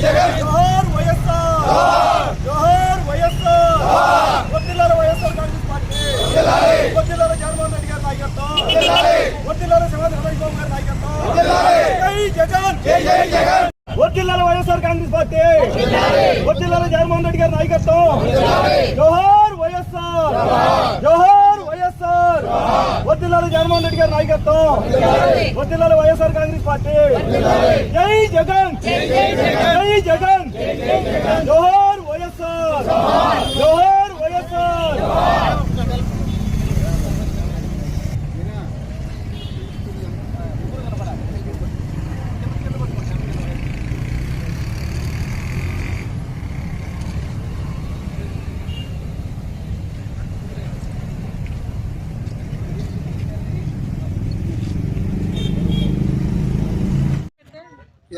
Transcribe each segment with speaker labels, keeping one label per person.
Speaker 1: జోహార్ వైఎస్ఆర్! జోహార్! వైఎస్ఆర్! వడ్డీలాల వైఎస్ఆర్ కాంగ్రెస్ పార్టీ! వడ్డీలాల జగన్మోహన్ రెడ్డి గారి నాయకత్వం! వడ్డీలాల శివాజీ బాబు గారి నాయకత్వం! జై జగన్! జై జగన్! వడ్డీలాల వైఎస్ఆర్ కాంగ్రెస్ పార్టీ! వడ్డీలాల జగన్మోహన్ రెడ్డి వర్దిల్లాల జగన్మోహన్ రెడ్డి గారి నాయకత్వం. వర్దిల్లాల వైఎస్ఆర్ కాంగ్రెస్ పార్టీ. జై జగన్. జై జగన్. జో వైఎస్ఆర్ జోహార్ వైఎస్ఆర్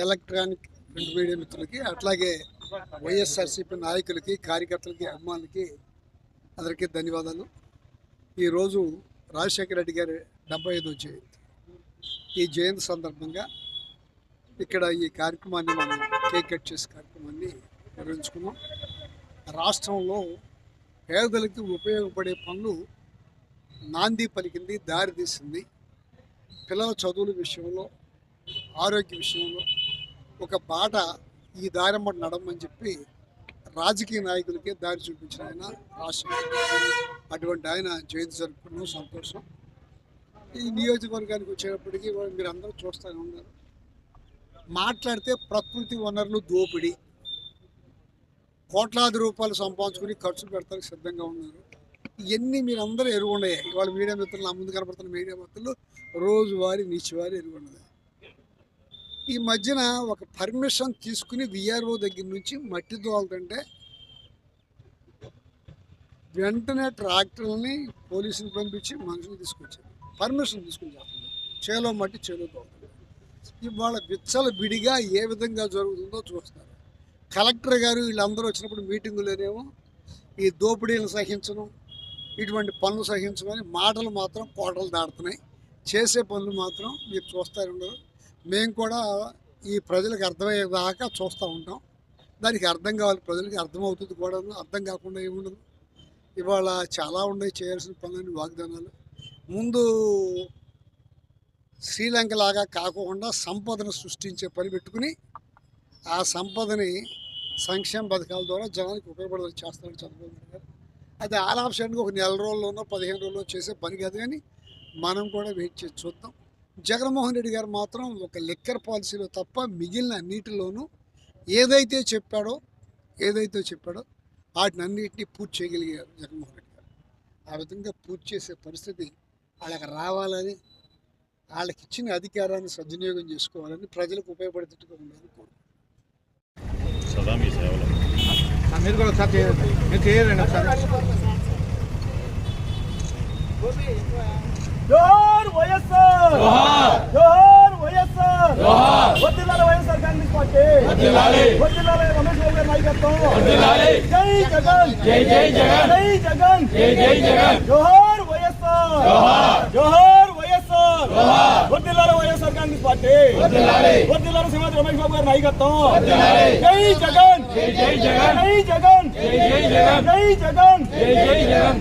Speaker 2: ఎలక్ట్రానిక్ ప్రింట్ మీడియా మిత్రులకి అట్లాగే వైఎస్ఆర్సీపీ నాయకులకి కార్యకర్తలకి అభిమానులకి అందరికీ ధన్యవాదాలు. ఈరోజు రాజశేఖర రెడ్డి గారి డెబ్బై ఐదో జయంతి. ఈ జయంతి సందర్భంగా ఇక్కడ ఈ కార్యక్రమాన్ని మనం కేక్ కట్ చేసే కార్యక్రమాన్ని నిర్వహించుకున్నాం. రాష్ట్రంలో పేదలకి ఉపయోగపడే పనులు నాంది పలికింది దారి తీసింది. పిల్లల చదువుల విషయంలో ఆరోగ్య విషయంలో ఒక బాట ఈ దారెంబడి నడమని చెప్పి రాజకీయ నాయకులకే దారి చూపించిన ఆయన రాష్ట్రం అటువంటి ఆయన జయంతి జరుపుకున్నాం. సంతోషం. ఈ నియోజకవర్గానికి వచ్చేటప్పటికీ మీరు అందరూ చూస్తూనే ఉన్నారు. మాట్లాడితే ప్రకృతి వనరులు దోపిడీ. కోట్లాది రూపాయలు సంపాదించుకుని ఖర్చు పెడతానికి సిద్ధంగా ఉన్నారు. ఇవన్నీ మీరు అందరూ ఎరుగున్నాయి ఇవాళ మీడియా మిత్రులు నా ముందు కనపడుతున్న మీడియా మిత్రులు రోజువారీ నీచివారి ఎరుగున్నది ఈ మధ్యన ఒక పర్మిషన్ తీసుకుని విఆర్ఓ దగ్గర నుంచి మట్టి దోలదంటే వెంటనే ట్రాక్టర్ని పోలీసుని పంపించి మనుషులు తీసుకొచ్చారు. పర్మిషన్ తీసుకుని చేస్తున్నారు. చేలో మట్టి చేలో దోలుతుంది ఇవాళ విచ్చల బిడిగా ఏ విధంగా జరుగుతుందో చూస్తారు కలెక్టర్ గారు వీళ్ళందరూ వచ్చినప్పుడు మీటింగులోనేమో ఈ దోపిడీలను సహించడం ఇటువంటి పనులు సహించమని మాటలు మాత్రం కోటలు దాడుతున్నాయి చేసే పనులు మాత్రం మీరు చూస్తారు ఉండరు మేము కూడా ఈ ప్రజలకు అర్థమయ్యేదాకా చూస్తూ ఉంటాం. దానికి అర్థం కావాలి ప్రజలకి అర్థమవుతుంది కూడా అర్థం కాకుండా ఏముండదు. ఇవాళ చాలా ఉన్నాయి చేయాల్సిన పనులని వాగ్దానాలు. ముందు శ్రీలంక లాగా కాకుండా సంపదను సృష్టించే పని పెట్టుకుని ఆ సంపదని సంక్షేమ పథకాల ద్వారా జనానికి ఉపయోగపడేది చేస్తారని చంద్రబాబు గారు. అది ఆల్ ఆప్షన్గా ఒక నెల రోజుల్లోనో పదిహేను రోజుల్లో చేసే పని కాదు కానీ మనం కూడా వెయిట్ చేసి చూద్దాం. జగన్మోహన్ రెడ్డి గారు మాత్రం ఒక లిక్కర్ పాలసీలో తప్ప మిగిలిన అన్నిటిలోనూ ఏదైతే చెప్పాడో ఏదైతే చెప్పాడో వాటిని అన్నిటినీ పూర్తి చేయగలిగారు జగన్మోహన్ రెడ్డి గారు. ఆ విధంగా పూర్తి చేసే పరిస్థితి వాళ్ళకి రావాలని వాళ్ళకి ఇచ్చిన అధికారాన్ని సద్వినియోగం చేసుకోవాలని ప్రజలకు ఉపయోగపడేటట్టుగా ఉండాలని కోరుకుంటున్నాను.
Speaker 3: మీరు కూడా ఒకసారి చేయండి. మీరు చేయాలండి ఒకసారి.
Speaker 1: జోహార్ వైఎస్ఆర్ జోహార్ వైఎస్ఆర్ వర్దిల్లాల వైఎస్ఆర్ కాంగ్రెస్ పార్టీ వర్దిల్లాల రమేష్ బాబు గారి నాయకత్వం జై జగన్ జై జై జగన్ జై జగన్ జై జై జగన్ జోహార్ వైఎస్ఆర్ జోహార్ వైఎస్ఆర్ వర్దిల్లాల వైఎస్ఆర్ కాంగ్రెస్ పార్టీ వర్దిల్లాల శ్రీమతి రమేష్ బాబు గారి నాయకత్వం జై జగన్ జై జై జగన్ జై జగన్ జై జై జగన్ జై జగన్ జై జై జగన్